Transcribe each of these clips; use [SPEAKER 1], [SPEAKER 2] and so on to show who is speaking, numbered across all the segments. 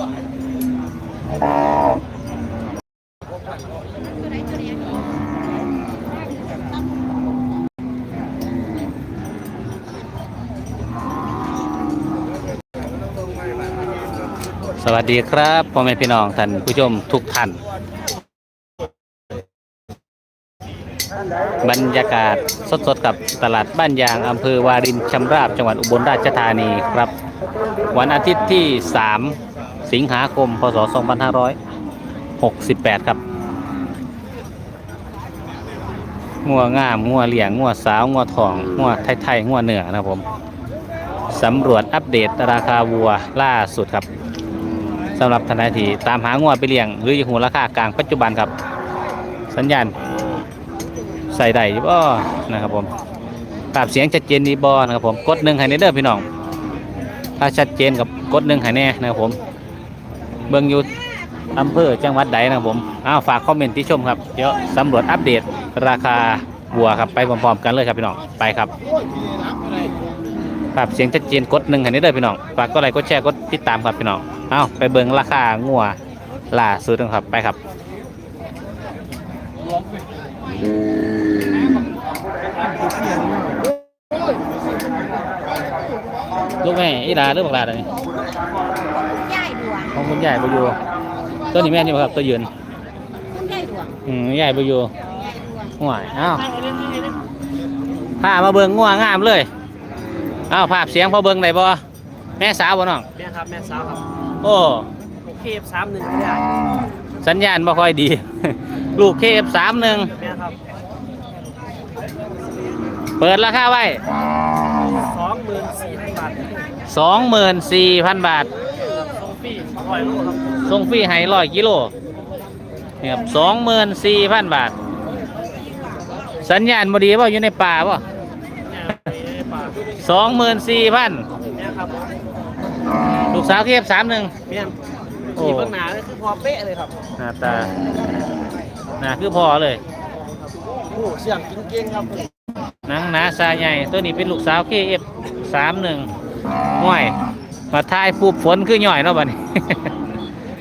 [SPEAKER 1] สวัสดีครับพ่อแม่พี่น้องท่านผู้ชมทุกท่าน บรรยากาศสดๆกับตลาดบ้านยางอำเภอวารินชำราบจังหวัดอุบลราชธานีครับ วันอาทิตย์ที่ 3 สิงหาคม พศ 2568 ครับงัวงามงัวเหลี่ยงงัวสาวงัวทองงัวไทยๆงัวเหนือนะครับผมสำรวจอัปเดตราคาวัวล่าสุดครับสำหรับทนายทีตามหางัวไปเลี้ยง หรือยากหูราคากลางปัจจุบันครับ สัญญาณใส่ได้บ่นะครับผมภาพเสียงชัดเจนดีบ่นะครับผมกดหนึ่งให้ในเด้อพี่น้อง ถ้าชัดเจนกับกดหนึ่งให้แน่นะครับผม เบิ่งอยู่อำเภอจังหวัดใดนะครับผมอ้าวฝากคอมเมนต์ที่ชมครับเดี๋ยวสำรวจอัปเดตราคาบัวครับไปพร้อมๆกันเลยครับพี่น้องไปครับภาพเสียงชัดเจนกดหนึ่งให้ในเด้อพี่น้องฝากกดไลค์กดแชร์กดติดตามครับพี่น้องอ้าวไปเบิ่งราคางัวล่าสุดกันครับไปครับลูกแม่อีดาหรือบักลาดอันนี้
[SPEAKER 2] ย่
[SPEAKER 1] ของคุณยายบอยู่ตัวนี้แม่นี่บ่ครับตัวยืน
[SPEAKER 2] คุณย่ายดวง
[SPEAKER 1] อืมยายบอยู่
[SPEAKER 2] ย่ายดวง
[SPEAKER 1] ห่วยอ้าวพามาเบิ่งง่วงามเลยอ้าวภาพเสียงพอเบิ่งได้บ่แม่สาวบ่น้อง
[SPEAKER 3] แม่ครับแม่สาวครับ
[SPEAKER 1] โอ้
[SPEAKER 3] เคฟสามหนึ่งไม่ได้
[SPEAKER 1] สัญญาณบ่ค่อยดี ลูกเคฟสามหนึ่ง
[SPEAKER 3] แม่ครับ
[SPEAKER 1] เปิดราคาไว้
[SPEAKER 3] สองหมื่นสี่พันบาท
[SPEAKER 1] สองหมื่นสี่พันบาท
[SPEAKER 3] ส่งฟ รีร้อยโลครับ
[SPEAKER 1] ส่งฟรีให้ร้อยกิโลนี่ครับสองหมื่นสี่พันบาท สัญญาณบ่ดีบ่อยู่ในป่าบ่
[SPEAKER 3] แม่ไปป่า
[SPEAKER 1] สองหมื่นสี่พัน
[SPEAKER 3] แม่ครับ
[SPEAKER 1] ลูกสาวเคฟสามหนึ่ง
[SPEAKER 3] แม่
[SPEAKER 1] โอ้
[SPEAKER 3] ขี่เบื้องหน้านี่คือพอเป๊ะเลยครับ
[SPEAKER 1] หน้าตาหน้าคือพอเลย
[SPEAKER 3] โอ้เสียงเก่งๆครับ
[SPEAKER 1] หนังหนาซาใหญ่ตัวนี้เป็นลูกสาวเคเอฟสามหนึ่งห่วย มาทายปูบฝนคือหน่อยเนาะบัดนี้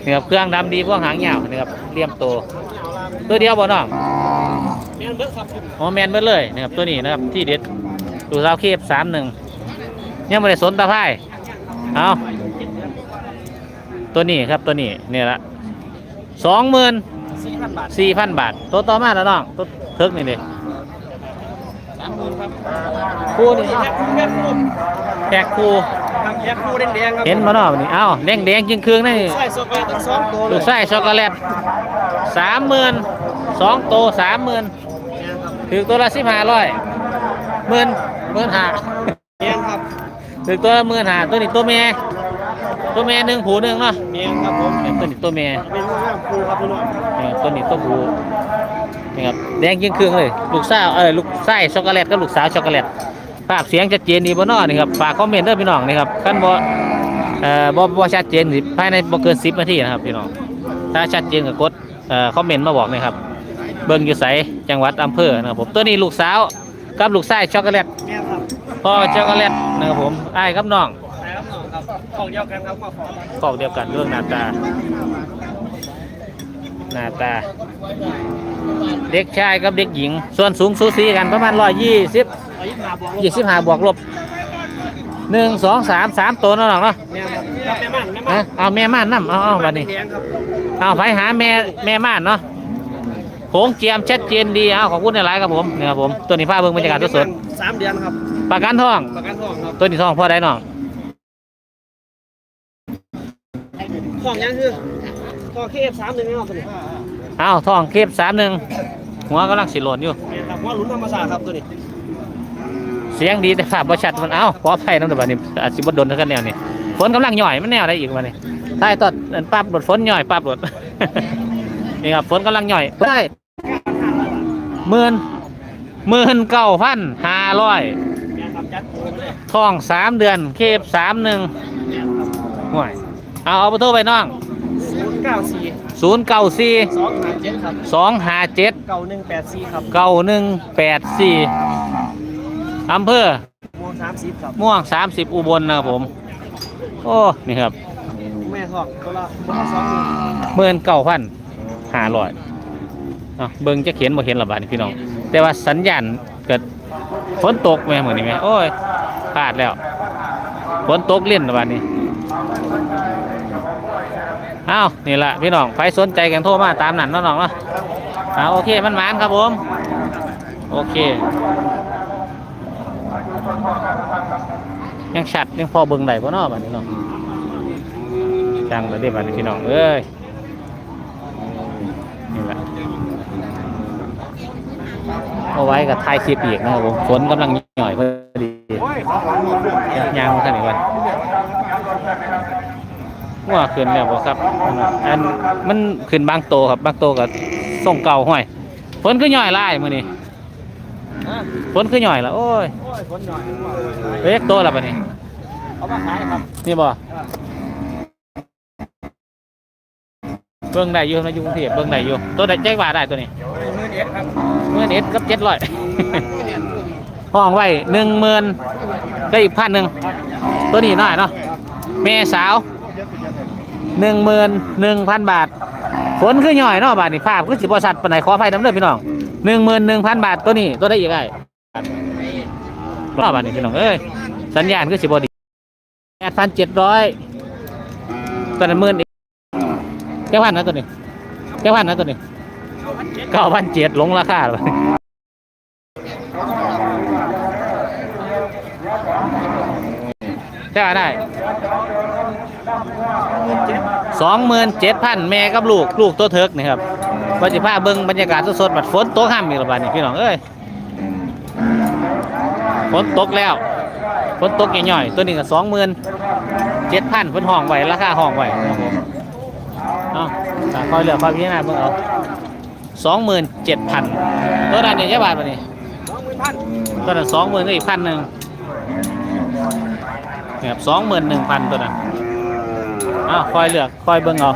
[SPEAKER 1] นี่ครับเครื่องดำดีพวกหางยาวนี่ครับเลี่ยมโตตัวเดียวบ่น้อง
[SPEAKER 3] แม่เบิร์ครับ
[SPEAKER 1] อ๋อแมนเบิดเลยนี่ครับตัวนี้นะครับที่เด็ดลูกสาวเคเอฟสามหนึ่งยังไม่ได้สนตาพายเอาตัวนี้ครับตัวนี้นี่ละสองหมื่น
[SPEAKER 3] สี่พันบาท
[SPEAKER 1] สี่พันบาทตัวต่อมาแล้วน้องตัวเทิกนี่เลย
[SPEAKER 3] สามหมื่นครับ
[SPEAKER 1] คู่นี่
[SPEAKER 3] แพ็คคู่ แพ็คคู่
[SPEAKER 1] แขกคู่
[SPEAKER 3] ครับแพ็คคู่แดงๆครับ
[SPEAKER 1] เห็นมาเนาะนี่เอ้าแดงแดงๆจึงคืองนี่
[SPEAKER 3] ใส่สกอยตั้งสองตัวเล
[SPEAKER 1] ลู
[SPEAKER 3] ย
[SPEAKER 1] กไส้ช็อกโกแลตสามหมื่นสองโตสามหมื่น
[SPEAKER 3] แม่ครับ
[SPEAKER 1] ถือตัวละสิบห้าร้อยหมื่นหมื่นห้า
[SPEAKER 3] แม่ครับ
[SPEAKER 1] ถือตัวละหมื่นห้าตัวนี้ตัวเมียตัวเมียหนึ่งผูหนึ่งเนาะ
[SPEAKER 3] แม่ครับผม
[SPEAKER 1] เนี่ยตัวนี้ตัวเมีย
[SPEAKER 3] เป็นงามคู่ครับพี่น้อง
[SPEAKER 1] เนี่ยตัวนี้ตัวผูนี่ครับแดงยิ่งคืองเลย ลูกสาวเออลูกไส้ช็อกโกแลตกับลูกสาวช็อกโกแลต ภาพเสียงชัดเจนดีบ่เนอนี่ครับฝากคอมเมนต์ด้วยพี่น้องนี่ครับขั้นบ่เอ่อบ่บ่ชัดเจนสิภายในบ่เกิน10นาทีนะครับพี่น้องถ้าชัดเจนก็กดเอ่อคอมเมนต์มาบอกนะครับเบิ่งอยู่ไสจังหวัดอำเภอนะครับผมตัวนี้ลูกสาวกับลูกชายช็อกโกแลต
[SPEAKER 3] แม่ครับ
[SPEAKER 1] พ่อช็อกโกแลตนะครับผมอ้ายกับน้อง
[SPEAKER 3] ใช่ครับน้องครับของเดียวกันครับมาขอ
[SPEAKER 1] กอกเดียวกันเรื่องหน้าตา หน้าตา เด็กชายกับเด็กหญิง ส่วนสูงสูสีกันประมาณร้อยยี่สิบ
[SPEAKER 3] เอา ยี่สิบห้าบวกลบ
[SPEAKER 1] ยี่สิบห้าบวกลบหนึ่งสองสามสามตัวเนาะน้องเนาะ
[SPEAKER 3] แม่ครับครับแม่มันแม่มั
[SPEAKER 1] นะ
[SPEAKER 3] น
[SPEAKER 1] เอาแม่ม่านน้ำเอาเอาบัดนี้
[SPEAKER 3] แดงครับ
[SPEAKER 1] เอาไปหาแม่แม่ม่านเนาะโขงเจียมชัดเจนดีเอาขอบคุณในไลน์ครับผมเนี่ยครับผมตัวนี้ภาพเบิ่งบรรยากาศสด
[SPEAKER 3] สามเดือนครับ
[SPEAKER 1] ๆประกันทอง
[SPEAKER 3] ประกันทองครับ
[SPEAKER 1] ตัวนี้ทองพ่อได้น้อง
[SPEAKER 3] ของยังคือทองเคฟสามหนึ่งไม่เอาตัวนี้
[SPEAKER 1] เอาทองเคบสามหนึ่งหัวกำลังสิโหลนอยู่
[SPEAKER 3] แม่ครับว่าลุ้นธรรมศาสตร์ครับตัวนี้
[SPEAKER 1] เสียงดีแต่ภาพบ่ชัดมันเอ้าขออภัยน้ำเดือดนี่อาจสิบ่โดนเท่ากันแนวนี่ฝนกำลังหย่อยมันแนวอะไรอีกวะนี่ใต้ตอดอันปั๊บโดดฝนหย่อยปั๊บโดดนี่ครับฝนกำลังหย่อยได้หมื่นหมื่นเก้าพันห้าร้อย
[SPEAKER 3] แม่ครับจัดโอนเลย
[SPEAKER 1] ทองสามเดือนเคบสามหนึ่ง
[SPEAKER 3] แม่ครับ
[SPEAKER 1] ห่วยเอาเอาไปโทรไปน้อง
[SPEAKER 3] ศูนย์เก้าสี่
[SPEAKER 1] ศูนย์เก้าสี่
[SPEAKER 3] สองห้าเจ็ดครับ
[SPEAKER 1] สองห้าเจ็ด
[SPEAKER 3] เก้าหนึ่งแปดสี่ครับ
[SPEAKER 1] เก้าหนึ่งแปดสี่ อำเภอ
[SPEAKER 3] ม่วงสามสิบครับ
[SPEAKER 1] ม่วงสามสิบอุบลนะครับผม โอ้ นี่ครับ
[SPEAKER 3] แม่ทองตัวละตัวละสองหมื่น
[SPEAKER 1] หมื่นเก้าพันห้าร้อยเนาะเบิ่งจะเขียนบ่เขียนหรอบาดนี่พี่น้อง แต่ว่าสัญญาณเกิดฝนตกแม่เหมือนนี่ไหมโอ้ยพลาดแล้วฝนตกเล่นหรอบาดนี้อ้าวนี่ละพี่น้องใครสนใจกันโทรมาตามนั้นเนาะน้องเนาะอ่าโอเคมันหมานครับผม โอเค ยังชัดยังพอเบิ่งได้บ่เนาะบัดนี้เนาะจังเลยเด้บัดนี้พี่น้องเอ้ยนี่แหละเอาไว้กับท้ายคลิปอีกนะครับผมฝนกำลังหน่อยพอดี
[SPEAKER 3] ยา
[SPEAKER 1] งมาขนาดนี้ก่อนว่าขึ้นแล้วบ่ครับ อันมันขึ้นบางโตครับบางโตกับส่งเก่าห้อยฝนคือหน่อยไลายมื้อนี้ ฝนคือหน่อยละโอ้ย
[SPEAKER 3] โอ้ยคนหน่อย
[SPEAKER 1] เล็กโตแล้วบัดนี้
[SPEAKER 3] เอามาขายครับ
[SPEAKER 1] นี่บ่เบิ่งได้อยู่นะอยู่กรุงเทพเบิ่งได้อยู่ตัวใดแจ้งว่าได้ตัวนี้
[SPEAKER 3] มือเด็ดครับ
[SPEAKER 1] เมื่อเอ็ดกับเจ็ดร้อยห้องไว้หนึ่งหมื่นก็อีกพันหนึ่งตัวนี้น้อยเนาะแม่สาวหนึ่งหมื่นหนึ่งพันบาทฝนคือหน่อยเนาะบาทนี่ภาพคือสิบสัตว์ปานไหนขออภัยน้ำเด้อพี่น้อง หนึ่งหมื่นหนึ่งพันบาทตัวนี้ตัวได้อีกไงรอบบาทนี่พี่น้องเอ้ยสัญญาณคือสิบอดีแปดพันเจ็ดร้อยตัวนั้นหมื่นแก้พันนะตัวนี้แก้พันนะตัวนี้เก้าพันเจ็ดลงราคาแล้วได้ได้สองหมื่นเจ็ดพันแม่กับลูก ลูกตัวเถิกนี่ครับ ว่าจะพาเบิ้งบรรยากาศสดๆบัดฝนตกห้ามอีกและบาดนี่พี่น้องเอ้ยฝนตกแล้วฝนตกย่อยๆตัวนี้ก็สองหมื่นเจ็ดพันเพิ่นห้องไว้ราคาห้องไว้ครับผมเอาตามคอยเหลือคอยพิจารณาเบิ่งเอาสองหมื่นเจ็ดพันตัวนั้นเนี่ยเจ้าบาทปะนี่
[SPEAKER 3] สองหมื่นพัน
[SPEAKER 1] ตัวนั้นสองหมื่นก็อีกพันหนึ่งเนี่ยสองหมื่นหนึ่งพันตัวนั้นอ้าวคอยเลือกคอยเบิ่งเอา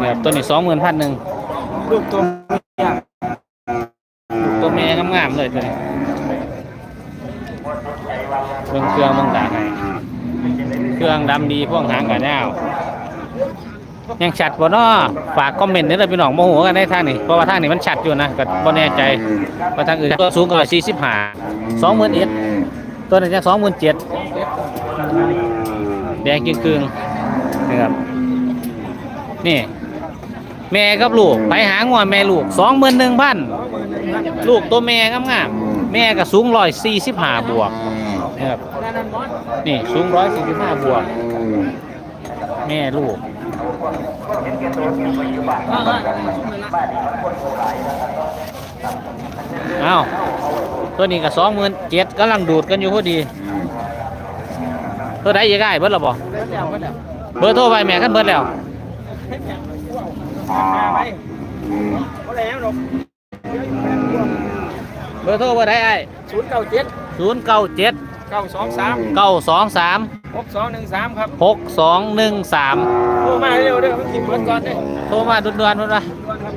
[SPEAKER 1] เนี่ยตัวนี้สองหมื่นพันหนึ่ง
[SPEAKER 3] ลูกตัวเมีย
[SPEAKER 1] ตัวแม่งามๆเลยตัวนี้เบิ่งเครื่องเบิ่งตาให้เครื่องดำดีพวกหางกันยาวยังชัดบ่นาะฝากคอมเมนต์นี่เลยพี่น้องโมโหกันได้ทางนี้เพราะว่าทางนี้มันชัดอยู่นะก็บ่แน่ใจว่าทางอื่นตัวสูงกว่าสี่สิบห้าสองหมื่นเอ็ดตัวนี้จะสองหมื่นเจ็ดแดงกึ่งๆนะครับ นี่ แม่กับลูกไปหางัวแม่ลูกสองหมื่นหนึ่งพันลูกตัวแม่งามๆแม่ก็สูงร้อยสี่สิบห้าบวกนะครับ
[SPEAKER 3] นี่สู
[SPEAKER 1] งร้อยสี่สิบห้าบวก แม่ลูกเอ้าตัวนี้ก็สองหมื่นเจ็ดกำลังดูดกันอยู่พอดีตัวใดยังไงเบิดแล้วบ่
[SPEAKER 3] เดี๋ยวเดี๋ยวเบ
[SPEAKER 1] อร์โทรไปแม่ขั้นเบิดแล้ว
[SPEAKER 3] แม่ไปก็แล้วหรอก
[SPEAKER 1] เบอร์โทรเบอร์ใดไอ้
[SPEAKER 3] ศูนย์เก้าเจ็ด
[SPEAKER 1] ศูนย์เก้าเจ็ด
[SPEAKER 3] เก้าสองสาม
[SPEAKER 1] เก้าสองสาม
[SPEAKER 3] หกสองหนึ่งสามครับ
[SPEAKER 1] หกสองหนึ่งสาม
[SPEAKER 3] โทรมาเร็วเด้อมันกินเบิดก่อนเด้อ
[SPEAKER 1] โทรมาด่วนๆเพิ่นว่า
[SPEAKER 3] ด่วนครับ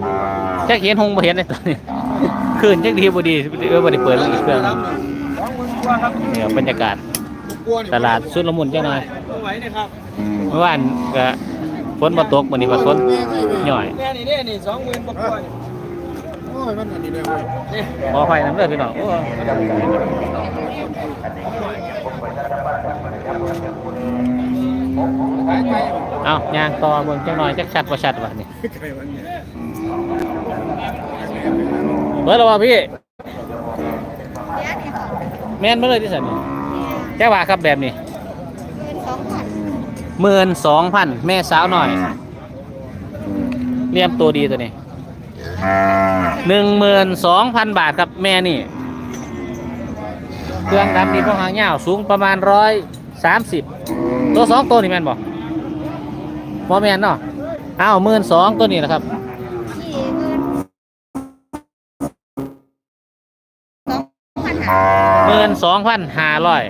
[SPEAKER 1] แค่เห็นหงบ่เห็นเลยตอนนี้คืนจักดีบ่ดีเออบ่ได้เปิดแล้วอีกเครื่อง
[SPEAKER 3] สองหมื่นกว่าครับ
[SPEAKER 1] เนี่ยบรรยากาศตลาดสุดละมุนจังหน่อย
[SPEAKER 3] ไม่ไหวนะครับ
[SPEAKER 1] เมื่อวานก็ ฝนบ่ตกมื้อนี้ว่าฝนย่อย
[SPEAKER 3] แม่นี่เด้นี่สองหมื่นกว่า
[SPEAKER 4] โอ้ยมันอันนี้เลยเว้ย
[SPEAKER 3] นี่
[SPEAKER 1] ขออภัยนำเด้อพี่น้องโอ้เอาย่างต่อเบิ่งจังหน่อยจักชัดบ่ชัดวะนี่
[SPEAKER 4] ไก่มันเนี่ย
[SPEAKER 1] เบิดแล้วบ่พี่
[SPEAKER 2] เดี๋ยวนี่ค่ะ
[SPEAKER 1] แม่นบ่เลยที่สันนี่แค่ว่าครับแบบนี้
[SPEAKER 2] เงินสองพัน
[SPEAKER 1] หมื่นสองพันแม่สาวหน่อยเลี่ยมตัวดีตัวนี้หนึ่งหมื่นสองพันบาทครับแม่นี่ เครื่องดำดีพวกหางยาวสูงประมาณร้อยสามสิบตัวสองตัวนี่แม่นบอกบอแม่นเนาะอ้าวหมื่นสองตัวนี้นะครับ
[SPEAKER 2] หมื่นสองพันหา
[SPEAKER 1] หมื่นสองพันห้าร้อย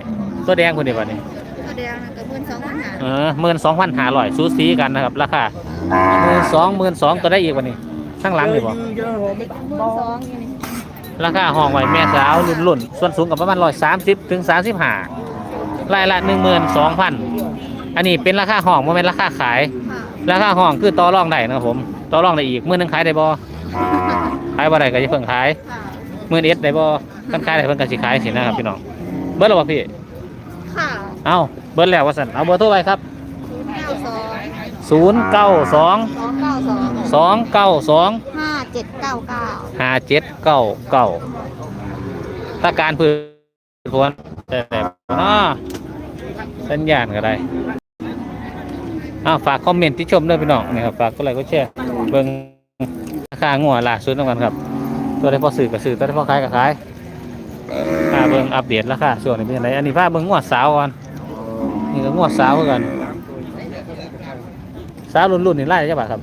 [SPEAKER 1] ตัวแดงคนเดียวกันนี่
[SPEAKER 2] มื่นสองพันหา
[SPEAKER 1] เออหมื่นสองพันห้าร้อยสูสีกันนะครับราคาหมื่นสองหมื่นสองตัวได้อีกวันนี้ข้างหลังนี่บอก
[SPEAKER 2] หมื่นสองอยู่นี่
[SPEAKER 1] ราคาห้องไว้แม่สาวรุ่นรุ่นส่วนสูงกับประมาณร้อยสามสิบถึงสามสิบห้าไล่ละหนึ่งหมื่นสองพันอันนี้เป็นราคาห้องบ่แม่นราคาขาย
[SPEAKER 2] ค่ะ
[SPEAKER 1] ราคาห้องคือต่อรองได้นะครับผมต่อรองได้อีกมื้อนึงขายได้บ่ขายบ่ได้ก็จะเพิ่งขาย
[SPEAKER 2] ค่ะ
[SPEAKER 1] มื้อเอ็ดได้บ่คันขายได้เพิ่นก็สิขายสินะครับพี่น้องเบิดแล้วบ่พี่
[SPEAKER 2] ค่ะ
[SPEAKER 1] เอ้า เบิดแล้วว่าซั่นเอาเบอร์โทรไว้ครับ
[SPEAKER 2] ศูนย์เก้าสอง
[SPEAKER 1] 092
[SPEAKER 2] สองเก้าสอง
[SPEAKER 1] 292
[SPEAKER 2] ห้าเจ็ดเก้าเก้า
[SPEAKER 1] ห้าเจ็ดเก้าเก้าถ้าการพืชพวนแต่แบบเนาะสัญญาณก็ได้อ้าวฝากคอมเมนต์ที่ชมด้วยพี่น้องนะครับฝากก็ไลค์ก็แชร์เบิ่งราคางัวล่าสุดน้ำกันครับ ตัวได้พอซื้อก็ซื้อตัวได้พอขายก็ขายอ่าเบิ่งอัปเดตราคาช่วงนี้เป็นยังไงอันนี้พาเบิ่งงัวสาวก่อน นี่ก็งัวสาวคือกัน สาวรุ่นๆนี่ไล่ได้บาทครับ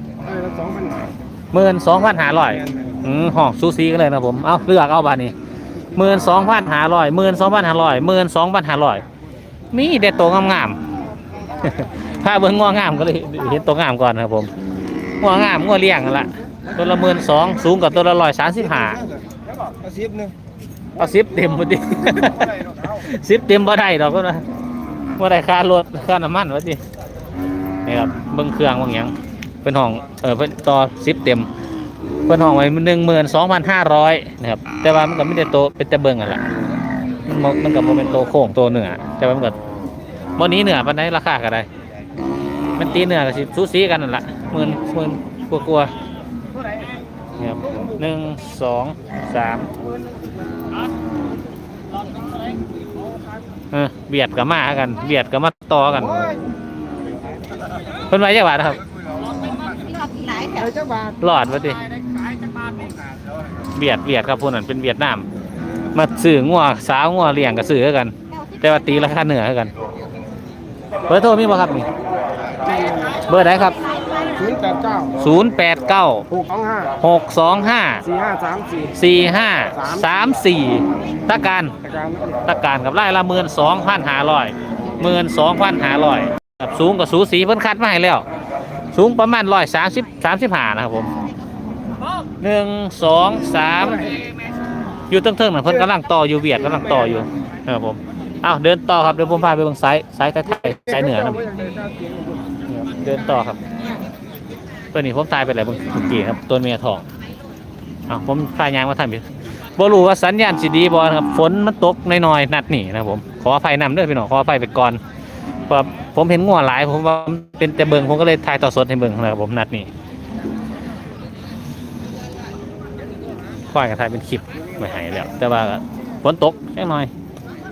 [SPEAKER 4] สองพัน
[SPEAKER 1] หมื่นสองพันห้าร้อยอืมห้องซูซีกันเลยนะผม เอาเลือกเอาบาทนี้หมื่นสองพันห้าร้อยหมื่นสองพันห้าร้อยหมื่นสองพันห้าร้อยมีเด็ดตัวงามๆถ้าเบิ้งงัวงามก็เลยเห็นตัวงามก่อนนะครับผมงัวงามงัวเลี้ยงนั่นละตัวละหมื่นสองสูงกับตัวละร้อยสามสิบห้า
[SPEAKER 4] อาชีพหนึ่ง
[SPEAKER 1] เอาสิบเต็มพอดีสิบเต็มบ่ได้ดอกก็นะ บ่ได้ค่ารถค่าน้ำมันวะดินี่ครับเบิ้งเครื่องบางอย่างเป็นห้องเออเป็นต่อสิบเต็มเพิ่นห้องไว้หนึ่งหมื่นสองพันห้าร้อยนะครับแต่ว่ามันก็ไม่ได้โตเป็นแต่เบิ่งกันละมันมันก็บ่เป็นโตโค้งโตเนื้อแต่ว่ามันก็บ่หนี้เนื้อปานใดราคาก็ได้มันตีเนื้อก็สิสูสีกันนั่นแหละหมื่นหมื่นกลัวๆนี่ครับหนึ่งสองสาม เออเบียดกับมากัน เบียดกับมาต่อกันเพิ่นไว้จักบาทครับ
[SPEAKER 2] รอบที่หลา
[SPEAKER 4] จ้าบาท
[SPEAKER 1] หลอดวะดิเบียดเบียดครับพวกนั้นเป็นเวียดนาม มาซื้องัวสาวงัวเลี้ยงก็ซื้อกัน แต่ว่าตีราคาเหนือคือกัน เบอร์โทรมีบ่ครับนี่ เบอร์ไหนครับ
[SPEAKER 4] ศูนย์แปดเก้า
[SPEAKER 1] 089
[SPEAKER 4] หกสองห้า
[SPEAKER 1] 625
[SPEAKER 4] สี่ห้าสามสี่
[SPEAKER 1] 4534ตะการ
[SPEAKER 4] อาการ
[SPEAKER 1] ตะการกับไล่ละหมื่นสองพันห้าร้อยหมื่นสองพันห้าร้อยกับสูงกับสูสีเพิ่นคัดมาให้แล้ว สูงประมาณร้อยสามสิบสามสิบห้านะครับผมหนึ่งสองสามอยู่เทิงๆน่ะเพิ่นกำลังต่ออยู่เวียดกำลังต่ออยู่นะครับผมอ้าวเดินต่อครับเดี๋ยวผมพาไปเบิ่งซ้ายซ้ายไทยๆซ้ายเหนือนะเดินต่อครับ ตัวนี้ผมตายไปหลายเมื่อกี้ครับ ตัวเมียทองอ้าวผมพายางมาทำอยู่บรู้ว่าสัญญาณสิดีบ่นะครับฝนมันตกน้อยๆนัดนี้นะผมขออภัยนำเด้อพี่น้องขออภัยไปก่อนเพราะผมเห็นงัวหลาย ผมว่าเป็นแต่เบิงผมก็เลยถ่ายต่อสดให้เบิงนะครับผมนัดนี้ค่อยกันถ่ายเป็นคลิปไว้ให้แล้ว แต่ว่าฝนตกแค่น้อย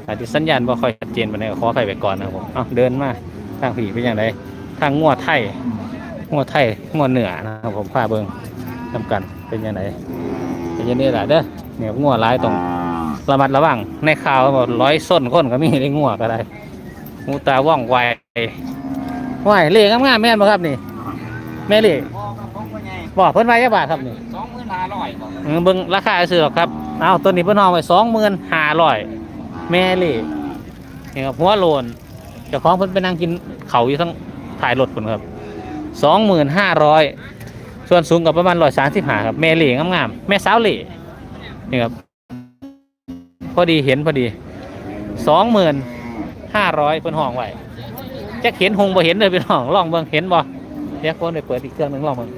[SPEAKER 1] อาจจะสัญญาณบ่ค่อยชัดเจนไปานใดก็ขออภัยไปก่อนนะครับผมเอ้าเดินมาทางผีเป็นอย่างไรทางงัวไทย งัวไทยงัวเหนือนะครับผมพาเบิ่งทำกันเป็นอย่างไรเป็นอย่างนี้แหละเด้อเนี่ยงัวร้ายตรงระมัดระวังในข่าวบอกร้อยส้นคนก็มีในงัวก็ได้หูตาว่องไวไหวเล่งามๆแม่นบ่ครับนี่ แม่เล่บอกเพิ่นไว้จักบาทครับนี่
[SPEAKER 3] สองหมื่นห้าร้อย
[SPEAKER 1] เออเบิ่งราคาซื้อหรอกครับเอาตัวนี้เพิ่นเอาไว้สองหมื่นห้าร้อยแม่เล่นี่ครับหัวโลนเจ้าของเพิ่นไปนั่งกินเขาวอยู่ทั้งถ่ายรถเพิ่นครับ สองหมื่นห้าร้อยส่วนสูงกับประมาณร้อยสามสิบห้าครับแม่เล่งามๆแม่สาวเล่นี่ครับพอดีเห็นพอดีสองหมื่นห้าร้อยเป็นห้องไว้จะเห็นหงบ่เห็นเลยเป็นห้องลองเบิ่งเห็นบ่เดี๋ยวคนไปเปิดอีกเครื่องหนึ่งลองเบิ่ง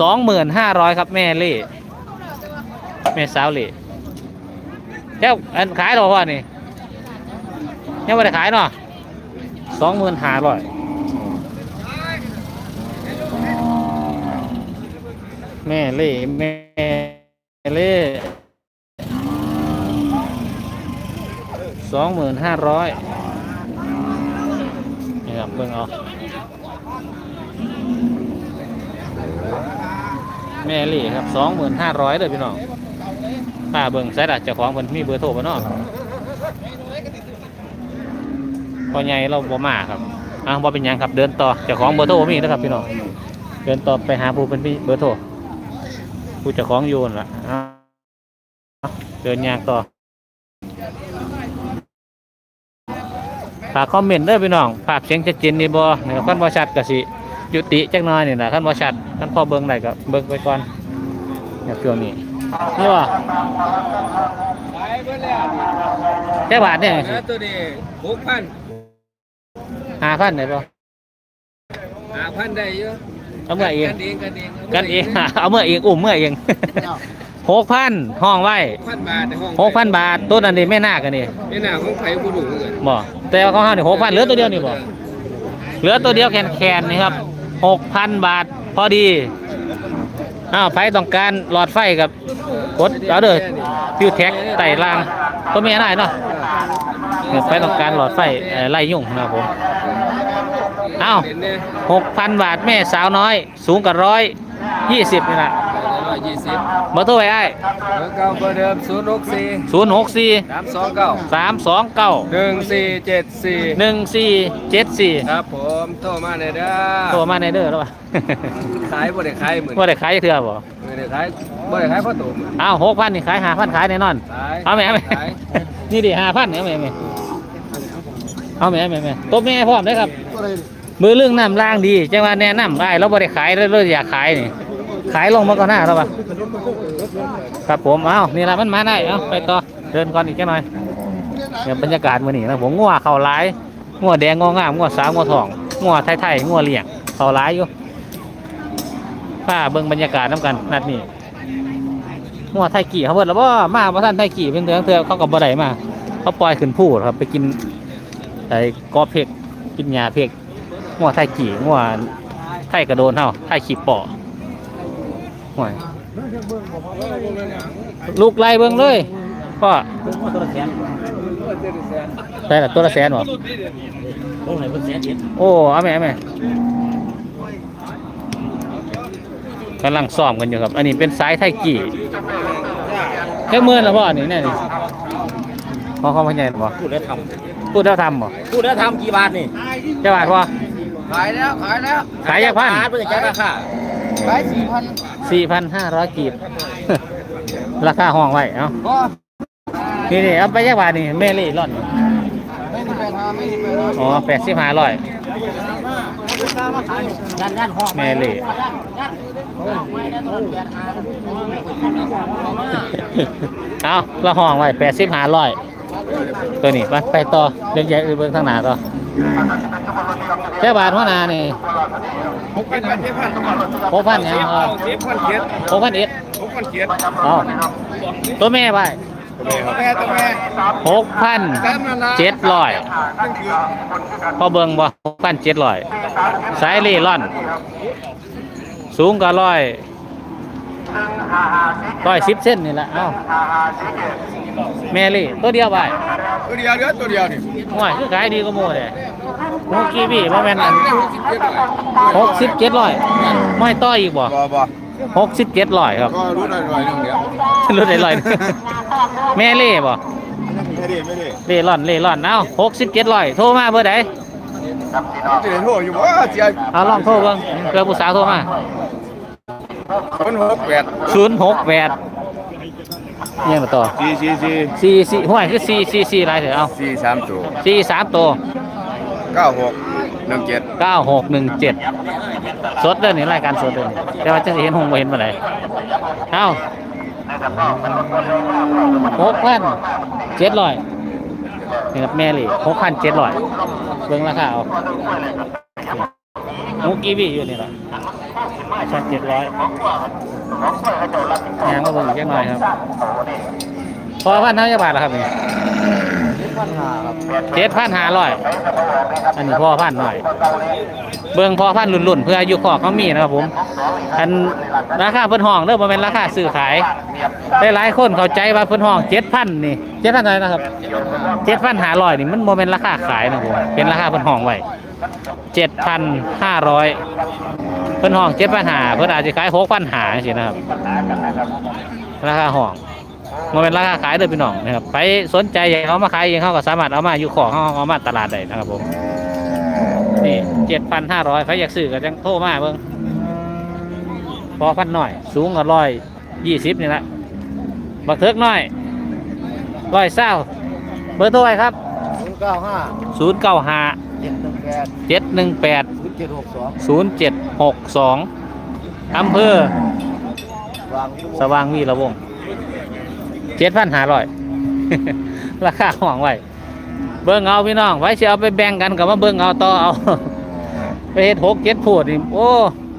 [SPEAKER 1] สองหมื่นห้าร้อยครับแม่เล่แม่สาวเล่เจ้าอันขายหรอวะนี่ยังไม่ได้ขายเนาะสองหมื่นห้าร้อย แม่เล่แม่เล่สองหมื่นห้าร้อยนี่ครับเบิ่งเอาแม่เล่ครับสองหมื่นห้าร้อยเลยพี่น้องป้าเบิ่งใส่ละเจ้าของเพิ่นมีเบอร์โทรบ่เนาะพอใหญ่เราบ่มาครับอะบ่เป็นหยังครับเดินต่อเจ้าของเบอร์โทรมีนะครับพี่น้องเดินต่อไปหาผู้เป็นมีเบอร์โทร ผู้เจ้าของอยู่นั่นล่ะอะเดินยางต่อฝากคอมเมนต์เด้อพี่น้องภาพเสียงชัดเจนดีบ่นะครับคันบ่ชัดก็สิยุติจักหน่อยนี่นะคันบ่ชัดคันพอเบิ่งได้ก็เบิ่งไปก่อนเนี่ยช่วงนี้นี่บ่
[SPEAKER 3] ขายไปแล้ว
[SPEAKER 1] แค่บาทเนี่ย
[SPEAKER 3] แล้วตัวนี้หกพัน
[SPEAKER 1] ฮหาพันได้ปะ
[SPEAKER 4] หาพันได้เยอะ
[SPEAKER 1] เอาเมื่อเอง
[SPEAKER 4] กันเองกันเอง
[SPEAKER 1] กันเอง เอาเมื่อเองอุ้มเมื่อเองหกพันห้องไว้
[SPEAKER 4] พันบาทในห้อง
[SPEAKER 1] หกพันบาทต้นอันนี้ไม่น่ากันนี่
[SPEAKER 4] นี่น่ะของไผผู้ดูเหมือนกัน
[SPEAKER 1] บ่แต่ว่าของเฮานี่หกพันเหลือตัวเดียวนี่บ่เหลือตัวเดียวแคนแคนๆนี่ครับหกพันบาทพอดีอ้าวไผต้องการหลอดไฟกับกดเอาเด้อฟิวแท็กไต่ล่างตัวเมียได้เนาะเนี่ยไผต้องการหลอดไฟเอ่อไล่ยุ่งนะครับผม อ้าว
[SPEAKER 4] เห็นเนี่ย
[SPEAKER 1] หกพันบาทแม่สาวน้อย สูงกับร้อยยี่สิบนี่แหละ
[SPEAKER 4] ร้อยยี่สิบ
[SPEAKER 1] เบอร์โทรไว้ไอ้
[SPEAKER 4] เบอร์เก้าเบอร์เดิมศูนย์หกสี่
[SPEAKER 1] ศูนย์หกสี่
[SPEAKER 4] สามสองเก้า
[SPEAKER 1] สามสองเก้า
[SPEAKER 4] หนึ่งสี่เจ็ดสี่
[SPEAKER 1] หนึ่งสี่เจ็ดสี่
[SPEAKER 4] ครับผมโทรมาเลยเด้อ
[SPEAKER 1] โทรมาในเด้อแล้วป่ะ
[SPEAKER 4] ขายบ่ได้ขายเหมือน
[SPEAKER 1] ว่าได้ขายจักเทื่อบ่
[SPEAKER 4] บ่ได้ขายบ่ได้ขายพ่อตุ่ม
[SPEAKER 1] อ้าวหกพันนี่ขายหาพันขายแน่นอน
[SPEAKER 4] ขาย
[SPEAKER 1] เอาไหมเอาไหม
[SPEAKER 4] ขาย
[SPEAKER 1] นี่ดิหาพันเอาไหมเอาไหมเอาไหมเอาไหมเอาไหมตบแม่พร้อมได้อครับ มือเรื่องน้ำล่างดีจังว่าแนะนำได้เราบ่ได้ขายเราอยากขายนี่ขายลงมาก่อนหน้าเราป่ะครับผมเอ้านี่ละมันมาได้เอาไปต่อเดินก่อนอีกแค่หน่อยเนี่ยบรรยากาศมื้อนี้นะผมงัวเข่าหลายงัวแดงงัวงามงัวสาวงัวทองงัวไทยๆงัวเลี้ยงเข่าหลายอยู่ผ้าเบิ่งบรรยากาศน้ำกันนัดนี้งัวไทยกี่เขาเบิดแล้วบ่ามาบ่ท่านไทยกี่เป็นเถื่อเถื่อเขาก็บ่ได้มา เขาปล่อยขึ้นผู้ครับไปกินไอ้กอเพกกินหญ้าเพก งัวไทยกี่งัวไทยกระโดนเท่าไทยขีบป่อห่วยลูกไล่เบิ่งเลยก็ได้ละตัวละแสนหรอโอ้เอาไหมเอาไหมกำลังซ้อมกันอยู่ครับ อันนี้เป็นสายไทยกี่แค่เมื่อนแล้วพ่ออันนี้แน่นี่พอเขาไม่ใหญ่หรอ
[SPEAKER 3] พูดได้ท
[SPEAKER 1] พูดแล้วทำบ่ำ
[SPEAKER 3] พูดได้ทำกี่บาทนี่
[SPEAKER 1] เจ้าบาทพ่อ
[SPEAKER 3] ขายแล้วขายแล้ว
[SPEAKER 1] ขายยักพัน
[SPEAKER 3] เพื่อจะราคาขายสี่พัน
[SPEAKER 1] สี่พันห้าร้อยกีบ ราคาห้องไว้เอ้า
[SPEAKER 3] ก็
[SPEAKER 1] นี่นี่เอาไปยักบาทนี่เมลี่ร่อน
[SPEAKER 3] ไม่ได้ไปทำไม่ได้ไปท
[SPEAKER 1] อ๋อแปดสิบห้าร้อยำ
[SPEAKER 3] ด้านด้านห้อง
[SPEAKER 1] เมลี่เอาละห้องไว้แปดสิบห้าร้อยตัวนี้ไปไปต่อเรื่องใหญ่เบื้องทางหน้าต่อ แค่บาทหัวหน้านี่
[SPEAKER 4] หกพันเจ็ดพัน
[SPEAKER 1] หกพันยังเออ
[SPEAKER 4] เจ็ดพันเจ็ด
[SPEAKER 1] หกพันเอ็ด
[SPEAKER 4] หกพันเจ็ด
[SPEAKER 1] เอาตัวแม่ไป
[SPEAKER 4] แม่ตัวแม่
[SPEAKER 1] หกพันเจ็ดร้อย
[SPEAKER 4] นั่นคือ
[SPEAKER 1] พอเบิ่งบ่หกพันเจ็ดร้อยสายเล่ร่อน สูงก็ร้อยร้อยสิบเส้นนี่แหละเอ้า แม่เล่ตัวเดียวไป
[SPEAKER 4] ตัวเดียวเดียวตัวเดียวนี่
[SPEAKER 1] ห่วยคือขายดีก็โม่เลยหมูกีบีบ่แม่นอัน
[SPEAKER 4] หกสิบเจ็ดบาท
[SPEAKER 1] หกสิบเจ็ดร้อยไม่ต่ออีกบ่
[SPEAKER 4] บ่บ่
[SPEAKER 1] หกสิบเจ็ดร้อยครับ
[SPEAKER 4] ก็รู้ได้ร้อยหนึงเดียว
[SPEAKER 1] รถได้ร้อยแม่เล่บ่
[SPEAKER 4] ไม่ได้ไม่ได้
[SPEAKER 1] เล่ร่อนเล่ร่อนเอ้าหกสิบเจ็ดร้อยโทรมาเบอร์ใด
[SPEAKER 4] จะได้โทรอยู่ว่าเสีย
[SPEAKER 1] เอาลองโทรเบิ่งเพื่อผู้สาวโทรมา
[SPEAKER 4] คนหกแปด
[SPEAKER 1] ศูนย์หกแปด ยังมาต่อ
[SPEAKER 4] สี่สี่สี่
[SPEAKER 1] สี่สี่ห้วยคือสี่สี่สี่อะไรเถอะเอา
[SPEAKER 4] สี่สามตัว
[SPEAKER 1] สี่สามตัว
[SPEAKER 4] เก้าหกหนึ่งเจ็ด
[SPEAKER 1] เก้าหกหนึ่งเจ็ดสดเด้อนี่รายการสดเด้อนี่แต่ว่าจะสิเห็นหงบ่เห็นมาไหนเอาหกพันเจ็ดร้อยนี่ครับแม่เลยหกพันเจ็ดร้อยเบิ่งราคาเอาหมูกีบีอยู่นี่แหละ ชั้นเจ็ดร้อยยังก็เบิ่งอีกแค่หน่อยครับ พอพันเท่าจะบาทแล้วครับนี่เจ็ดพันห้าร้อยอันนี้พ่อพันหน่อย เบิ่งพ่อพันรุ่นๆเพื่ออายุขอกเขามีนะครับผมอันราคาเพิ่นห้องเด้อบ่แม่นราคาซื้อขายได้หลายคนเข้าใจว่าเพิ่นห้องเจ็ดพันนี่เจ็ดพันเท่าไหร่นะครับเจ็ดพันห้าร้อยนี่มันบ่แม่นราคาขายนะผมเป็นราคาเพิ่นห้องไว้ เจ็ดพันห้าร้อยเพิ่นห้องเจ็ดพันหาเพิ่นอาจจะขายหกพันหาสินะครับ ราคาห้องมันเป็นราคาขายเลยพี่น้องนะครับไปสนใจอยากเอามาขายเองเขาก็สามารถเอามาอยู่ของเขาเอามาตลาดได้นะครับผมนี่เจ็ดพันห้าร้อยใครอยากซื้อก็จังโทรมาเบิ้งพอพันหน่อย สูงกว่ร้อยยี่สิบนี่ละบักเทิกหน่อยร้อยเศร้าเบอร์โทรไครับ
[SPEAKER 3] ศูนย์เก้าห้า
[SPEAKER 1] ศูนย์เ9
[SPEAKER 3] 5 0 9 5 7 แปด
[SPEAKER 1] เจ็ดหนึ่งแปด
[SPEAKER 3] ศูนย์เจ็ดหกสอง
[SPEAKER 1] ศูนย์เจ็ดหกสองอำเภอ
[SPEAKER 3] วาง
[SPEAKER 1] สว่างวีระวงเจ็ดพันหาร้อย ราคาห้องไว้ เบิ่งเอาพี่น้อง ไว้สิเอาไปแบ่งกันกับมาเบิ่งเอาต่อเอา ไปเฮ็ดหกเจ็ดพูดนี่โอ้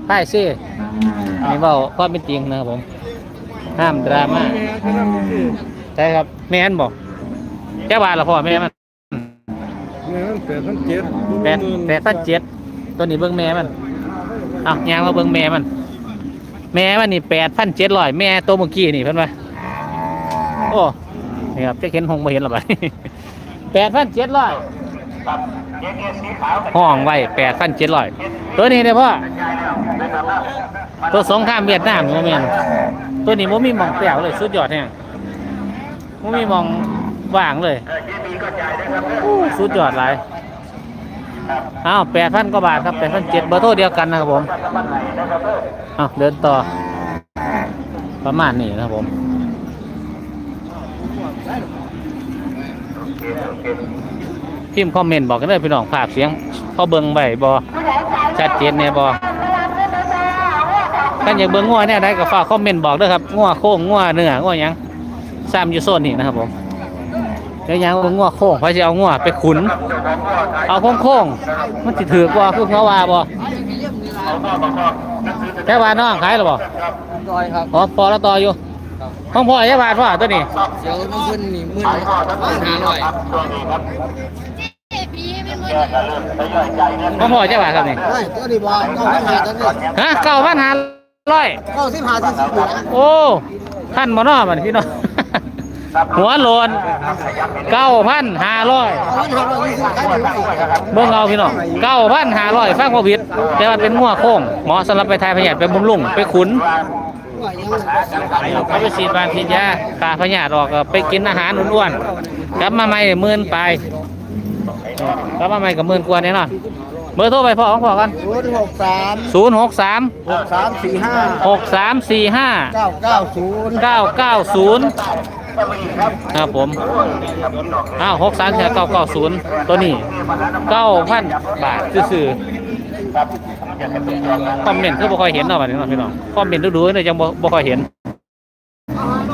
[SPEAKER 1] ใช่สินี่เว้าความเป็นจริงนะครับผม ห้ามดราม่าใช่ครับแม่นบอกแค่บาทละพ่อแม่มัน
[SPEAKER 3] เงินแปดพันเจ็ด
[SPEAKER 1] แปดแปดพันเจ็ดตัวนี้เบิ่งแม่มันเอายางมาเบิ่งแม่มัน แม่มันนี่แปดพันเจ็ดร้อยแม่ตัวเมื่อกี้นี่เพิ่นว่าโอ้นี่ครับจะเห็นหงมาเห็นหรอบ่แปดพันเจ็ดร้อยห้องไว้แปดพันเจ็ดร้อยตัวนี้เนี่ยพ่อตัวสงครามเวียดนามนี่บ่แม่นตัวนี้มันมีมองแปลวเลยสุดยอดแฮงมันมีมอง ว่างเลยอู้สุดยอดหลายอ้าวแปดพันกว่าบาทครับแปดพันเจ็ดเบอร์โทรเดียวกันนะครับผมอ้าวเดินต่อ ประมาณนี้นะครับผมพิมพ์คอมเมนต์บอกกันเลยพี่น้องภาพเสียงพอเบิ่งใบบอชัดเจนเนี่ยบอกันอยากเบิ่งงัวเนี่ยได้ก็ฝากคอมเมนต์บอกด้วยครับงัวโค้งงัวเนื้องัวหยังซ้ำอยู่โซนนี้นะครับผม เดี๋ยวยังเบิ่งงัวโค้งเพราะจะเอางัวไปขุน เอาโค้งโค้งๆมันสิถือกว่าคือเขาว่าบ่แค่ว่าน้องขายหรือบ่
[SPEAKER 3] ร้อยครับ
[SPEAKER 1] อ๋อพอแล้วต่ออยู่ห้องพ่อแค่บาทว่าตัวนี้
[SPEAKER 3] เดี๋ยวน้ำเพิ่นนี่มื่นมื่นหาร้อย
[SPEAKER 1] ห้องพ่อแค่บาทครับนี่
[SPEAKER 3] ได้ตัวนี้บ่เก้าสิบห้าตัวนี้
[SPEAKER 1] ฮะเก้าพันห้าร้อย
[SPEAKER 3] เก้าสิบห้าที่สิบนะ
[SPEAKER 1] โอ้ท่านมอนอมันพี่น้อง หัวโลนเก้าพันห้าร้อย
[SPEAKER 3] เอาวันหาร้อยที่สิบขายได้ไหม
[SPEAKER 1] เบิ่งเอาพี่น้องเก้าพันห้าร้อยฟังบ่ผิด แต่ว่าเป็นงัวโค้งเหมาะสำหรับไปทายพยาธิไปบุมลุงไปขุน
[SPEAKER 3] ว่ายัง
[SPEAKER 1] เขาไปฉีดบานฉีดยาตาพยาธิออกก็ไปกินอาหารอ้วนๆกลับมาใหม่หมื่นไปกลับมาใหม่กับหมื่นกว่าแน่นอนเบอร์โทรไปพ่อของพ่อกัน
[SPEAKER 3] ศูนย์หกสาม
[SPEAKER 1] ศูนย์หกสาม
[SPEAKER 3] หกสามสี่ห้า
[SPEAKER 1] หกสามสี่ห้า
[SPEAKER 3] เก้าเก้าศูนย์
[SPEAKER 1] เก้าเก้าศูนย์ ครับผมอ้าวหกสามเก้าเก้าศูนย์ตัวนี้เก้าพันบาทซื่อๆคอมเมนต์คือบ่ค่อยเห็นเนาะบัดนี้เนาะพี่น้องคอมเมนต์ดูๆเนี่ยจังบ่บ่ค่อยเห็น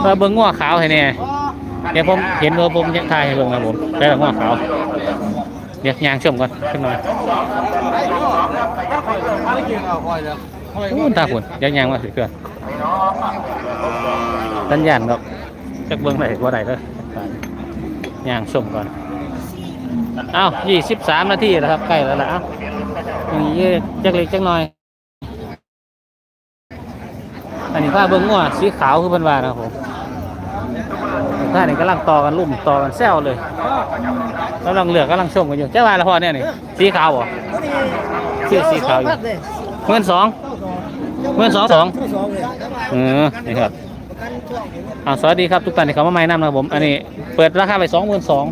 [SPEAKER 1] มาเบิ่งงัวขาวให้แน่เดี๋ยวผมเห็นว่าผมยังถ่ายให้เบิ่งนะผมได้แล้วงัวขาวเดี๋ยวยางชมก่อนขึ้นหน่อยอู้ตาคุณยังยางมาสิเกินสัญญาณครับ จากเบื้องไหนว่าไหนเลยย่างชมก่อนเอ้ายี่สิบสามนาทีแล้วครับใกล้แล้วล่ะเอ้าอย่างนี้จักเล็กจักน้อย อันนี้ผ้าเบิ้องงัวสีขาวคือพันวานะผมท่านี่กำลังต่อกันลุ่มต่อกันแซวเลยกำลังเหลือกกำลังชมกันอยู่เจ้าวาละพอเนี่ยนี่สีขาวเหรอชื่อสีขาวอยู่เงินสองเงินสองสอง
[SPEAKER 3] องเลย
[SPEAKER 1] เออนี่ครับ อ่าสวัสดีครับทุกท่านที่เข้ามาใหม่นำนะครับผม อันนี้เปิดราคาไปสองหมื่นสอง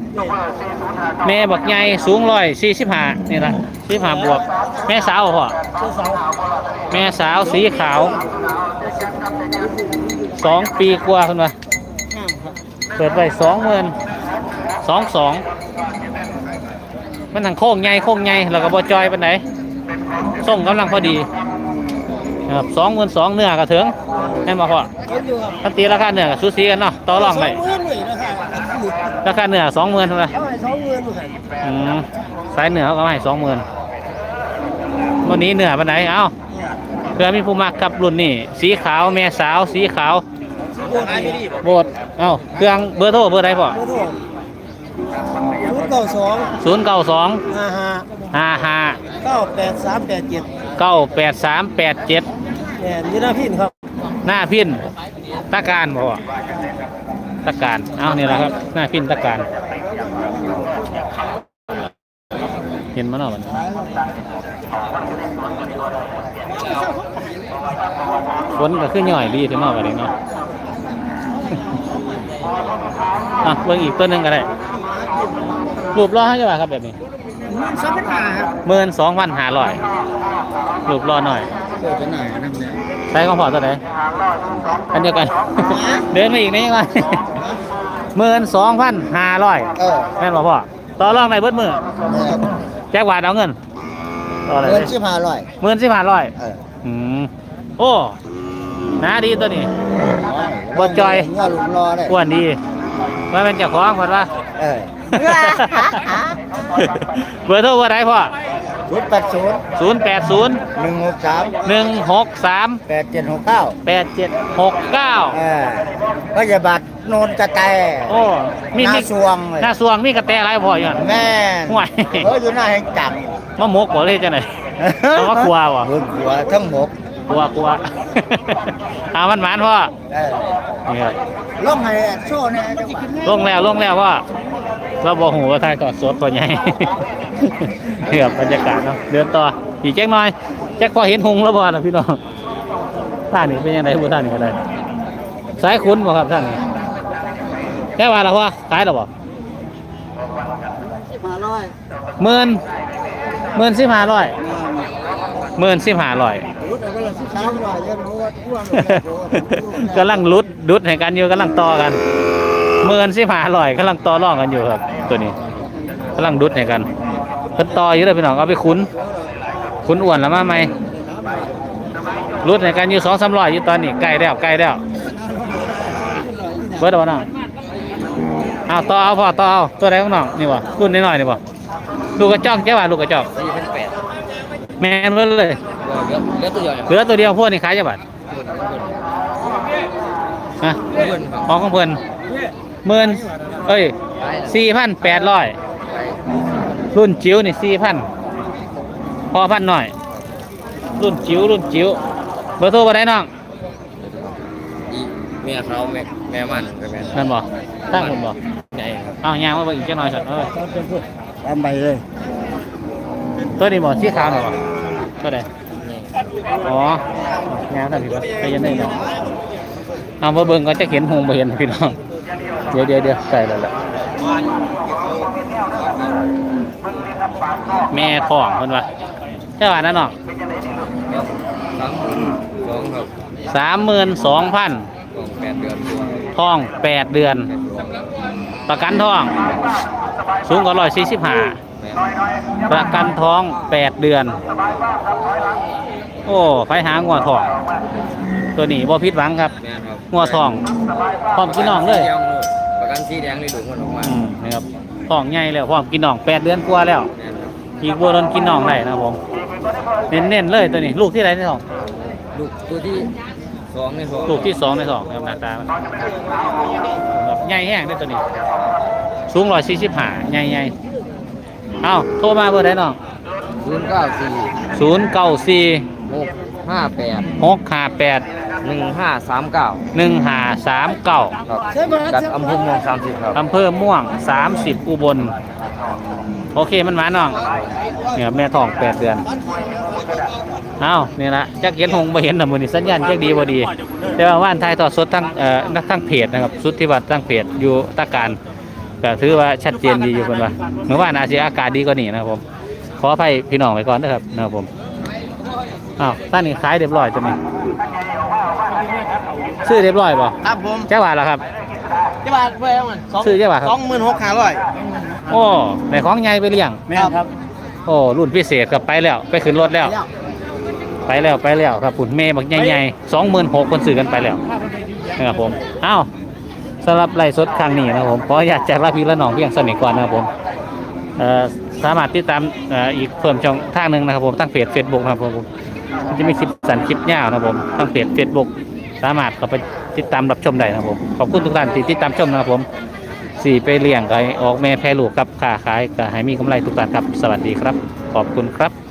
[SPEAKER 1] แม่บักใหญ่สูงร้อยสี่สิบห้านี่ละสี่ห้าบวก แม่สาวหรอพ่อแม่สาวสีขาวสองปีกว่าคุณวะเปิดไปสองหมื่นสองสองมันทางโค้งใหญ่โค้งใหญ่แล้วก็บอจอยปันไหนส่งกำลังพอดี ครับสองหมื่นสองเนื้อกระเถิงแม่นบอกพ่อถ้าตีราคาเนื้อกับซูซีกันเนาะต่อรองไป
[SPEAKER 3] หมื่นเลยนะคะ
[SPEAKER 1] ราคาเนื้อสองหมื่นเท่าไหร่
[SPEAKER 3] เอาไปสองหมื่นเลย
[SPEAKER 1] อืมสายเนื้อเขาก็ให้สองหมื่นวันนี้เนื้อปันไหนเอ้าเพื่อมีผู้มักกับรุ่นนี่สีขาวแม่สาวสีขาว
[SPEAKER 3] ขายไม่ดี
[SPEAKER 1] โบดเอ้าเครื่องเบอร์โทรเบอร์ใดพ่อ
[SPEAKER 3] โอ้โหศูนย์เก้าสอง
[SPEAKER 1] ศูนย์เก้าสอง
[SPEAKER 3] ห้าห้า
[SPEAKER 1] ห้าห้า
[SPEAKER 3] เก้าแปดสามแปดเจ็ด
[SPEAKER 1] เก้าแปดสามแปดเจ็ด
[SPEAKER 3] นี่ยนี่นะพี่ครับ
[SPEAKER 1] หน้าพินตะการบ่พ่อตะการเอานี่แหละครับ หน้าพินตะการเห็นมั้ยเนาะมันฝนก็ขึ้นย่อยดีถึงเนาะวันนี้เนาะอะเบิ่งอีกตัวหนึงก็ได้รูปล้อให้จังหวะครับแบบนี้
[SPEAKER 3] มันสองพันห้าครับ
[SPEAKER 1] เมื่นสองพันห้าร้อยรูปล้อหน่อย
[SPEAKER 3] เกิดจะไหนนั่นเนี่ย
[SPEAKER 1] ใช้ของพอตัวไหนอันเดียวกัน เดินมาอีกนี่ว่าเมื่นสองพันห้าร้อย
[SPEAKER 3] เออ
[SPEAKER 1] แม่นบ่พ่อต่อรองในเบิดมือแจ็คหวาดเอาเงินต่ออะไร
[SPEAKER 3] เงินสิบห้าร้อย
[SPEAKER 1] หมื่นสิบห้าร้อย
[SPEAKER 3] เออ
[SPEAKER 1] อืมโอ้หนาดีตัวนี้บ่จอย
[SPEAKER 3] เงินลุงรอได้
[SPEAKER 1] อ้วนดีว่าเป็นเจ้าของคนว่า
[SPEAKER 3] เออ
[SPEAKER 1] เบอร์โทรว่าไรพ่อ
[SPEAKER 5] ศูนย์แปดศูนย์
[SPEAKER 1] ศูนย์แปดศูนย์
[SPEAKER 5] หนึ่งหกสาม
[SPEAKER 1] หนึ่งหกสาม
[SPEAKER 5] แปดเจ็ดหกเก้า
[SPEAKER 1] แปดเจ็ดหกเก้า
[SPEAKER 5] เออพยาบาลโนนกระแต
[SPEAKER 1] โอ้มี
[SPEAKER 5] หน้า
[SPEAKER 1] มี
[SPEAKER 5] สวงเลย
[SPEAKER 1] หน้าสวงมีกระแตอะไรพ่ออยู่นั่น
[SPEAKER 5] แม่
[SPEAKER 1] ห่วย
[SPEAKER 5] เอออยู่หน้าแห่งจับ
[SPEAKER 1] มะมกบ่เลยจังไหนเอามากลัววะ
[SPEAKER 5] เบิ่งกลัวทั้งหมก
[SPEAKER 1] กลัวกลัวเอามันหมานพ่อ
[SPEAKER 5] เออ
[SPEAKER 1] นี่ครับ
[SPEAKER 5] ลงให้โซ่เนี่ยจังหวะ
[SPEAKER 1] ลงแล้วลงแล้วว่าเราบอกหูว่าทายตอดสดตัวใหญ่นี่ครับบรรยากาศเนาะเดินต่ออีกแจ็คหน่อยแจ็คพอเห็นหงส์แล้วบ่นะพี่น้องท่านนี่เป็นยังไงผู้ท่านนี่อะไรสายคุ้นบ่ครับท่านนี่แค่ว่าละพ่อขายแล้วบ่
[SPEAKER 5] มาร้อย
[SPEAKER 1] หมื่นหมื่นสิบห้าร้อย หมื่นสิบห้าร้อย
[SPEAKER 5] รุดเอาก็ละสิบสามร้อยยังรู้ว่าอ้วน
[SPEAKER 1] กำลังลุดดุดให้กันอยู่กำลังต่อกันเมินสิผาลอยกำลังต่อร่องกันอยู่ครับ ตัวนี้กำลังดุดให้กันเพิ่นต่ออยู่เลยพี่น้องเอาไปคุ้นคุ้นอ้วนแล้วมาไหมรุดให้กันอยู่สองสามร้อยอยู่ตอนนี้ใกล้แล้วใกล้แล้วเบิดเอาน้องเอาต่อเอาพอต่อเอาตัวไหนของน้องนี่บ่รุ่นน้อยๆนี่บ่ลูกกระจอกเจ้าว่าลูกกระจอก แม่นเบิดเลยเหลือตัวเดียวพวกนี้ขายจังบาทฮะของของเพิ่นหมื่นเอ้ยสี่พันแปดร้อยรุ่นจิ๋วนี่สี่พันพอพันหน่อย รุ่นจิ๋วรุ่นจิ๋วเบอร์โทรบ่ได้น้อง
[SPEAKER 3] เมียเขาแม่แม่มันเป็นแม่
[SPEAKER 1] นั่นบ่ตั้งคุณบ่
[SPEAKER 3] ใหญ่ครับ
[SPEAKER 1] อ้าวยางมาเบิ่งอีกจักหน่อยสัตว์เอ้ย
[SPEAKER 5] ทำไปเลย
[SPEAKER 1] ตัวนี้บ่สีขาวนี่บ่ตั วใดอ๋อยางนั่นพี่บ่ไปยันได้เนาะเอามาเบิ่งก็จะเห็นหงบ่เห็นพี่น้อง เดี๋ยวเดี๋ยวเดี๋ยวใส่แล้วแหละแม่ทองเพิ่นว่าเจ้าว่านั่นน้อง
[SPEAKER 3] สามหมื่นสองครับ
[SPEAKER 1] สามหมื่นสองพันท้องแปดเดือน ประกันท้อง สูงกว่าร้อยสี่สิบห้า ประกันท้องแปดเดือน โอ้ไปหางัวทอง ตัวนี้บ่ผิดหวังครับ
[SPEAKER 3] แม่ครับ
[SPEAKER 1] งัวทอง พร้อมกินน้องเลย
[SPEAKER 3] สีแดงประกันสีแดงเลยดูมันออกมา
[SPEAKER 1] อืมนะครับท้องใหญ่แล้วพร้อมกินน้องแปดเดือนกว่าแล้ว
[SPEAKER 3] แม่ครับ
[SPEAKER 1] อีกบัวโดนกินน้องได้นะครับผมเน้นๆเลยตัวนี้ลูกที่ไหนในท้อง
[SPEAKER 3] ลูกตัวที่สองในสอง
[SPEAKER 1] ลูกที่สองในท้องนะครับหน้าตามันแบบใหญ่แห้งได้อตัวนี้ สูงร้อยสี่สิบห้าใหญ่ๆ เอ้าโทรมาเบอร์ไหนน้อง
[SPEAKER 3] ศูนย์เก้าสี่
[SPEAKER 1] ศูนย์เก้าสี่
[SPEAKER 3] หกห้าแปด
[SPEAKER 1] หกห้าแปด
[SPEAKER 3] หนึ่งห้าสามเก้า
[SPEAKER 1] หนึ่งห้าสามเก้า
[SPEAKER 3] ครับกัดอำเภอเมืองสามสิบครับ
[SPEAKER 1] อำเภอม่วงสามสิบอุบล โอเคมันหมาน้องเนี่ยแม่ท้องแปดเดือนเอ้านี่ละจักเห็นหงบ่เห็นนะมือนี่สัญญาณจักดีบ่ดี แต่ว่าว่านไทยทอดสดทั้งเอ่อทั้งเพจนะครับสุทธิวัฒน์ทั้งเพจอยู่ตะการ ก็ถือว่าชัดเจนดีอยู่คนว่าเมื่อวานอาจจะอากาศดีกว่านี้นะครับผมขออภัยพี่น้องไว้ก่อนนะครับนะครับผมอ้าวท่านนี่ขายเรียบร้อยจะมีซื้อเรียบร้อยป่ะ
[SPEAKER 3] ครับผม
[SPEAKER 1] แจ้าว่าแล้วครับ
[SPEAKER 3] ที่บ้านเพื่อนมันสอง
[SPEAKER 1] ซื้อเจ้าว่าครับ
[SPEAKER 3] สองหมื่นหกห้าร้อย
[SPEAKER 1] โอ้ในของใหญ่ไปเลี้ยง
[SPEAKER 3] แม่ครับ
[SPEAKER 1] โอ้รุ่นพิเศษกับไปแล้ว ไปขึ้นรถแล้ว ไปแล้วไปแล้วครับปุ่นเมย์บักใหญ่ๆสองหมื่นหกคนซื้อกันไปแล้วนะครับผมเอ้า สำหรับไลฟ์สดครั้งนี้นะครับผมขออยากจากลาพี่ละน้องเพียงสนิทก่อนนะครับผมสามารถติดตามอีกเพิ่มช่องทางหนึ่งนะครับผมทั้งเพจเฟซบุ๊กนะครับผมจะมีคลิปสั้นคลิปยาวนะครับผมทั้งเพจเฟซบุ๊กสามารถเข้าไปติดตามรับชมได้นะครับผมขอบคุณทุกท่านที่ติดตามชมนะครับผมสี่ไปเลี้ยงก็ให้ออกแม่แพร่ลูกครับค้าขายก็ให้มีกำไรทุกท่านครับ สวัสดีครับ ขอบคุณครับ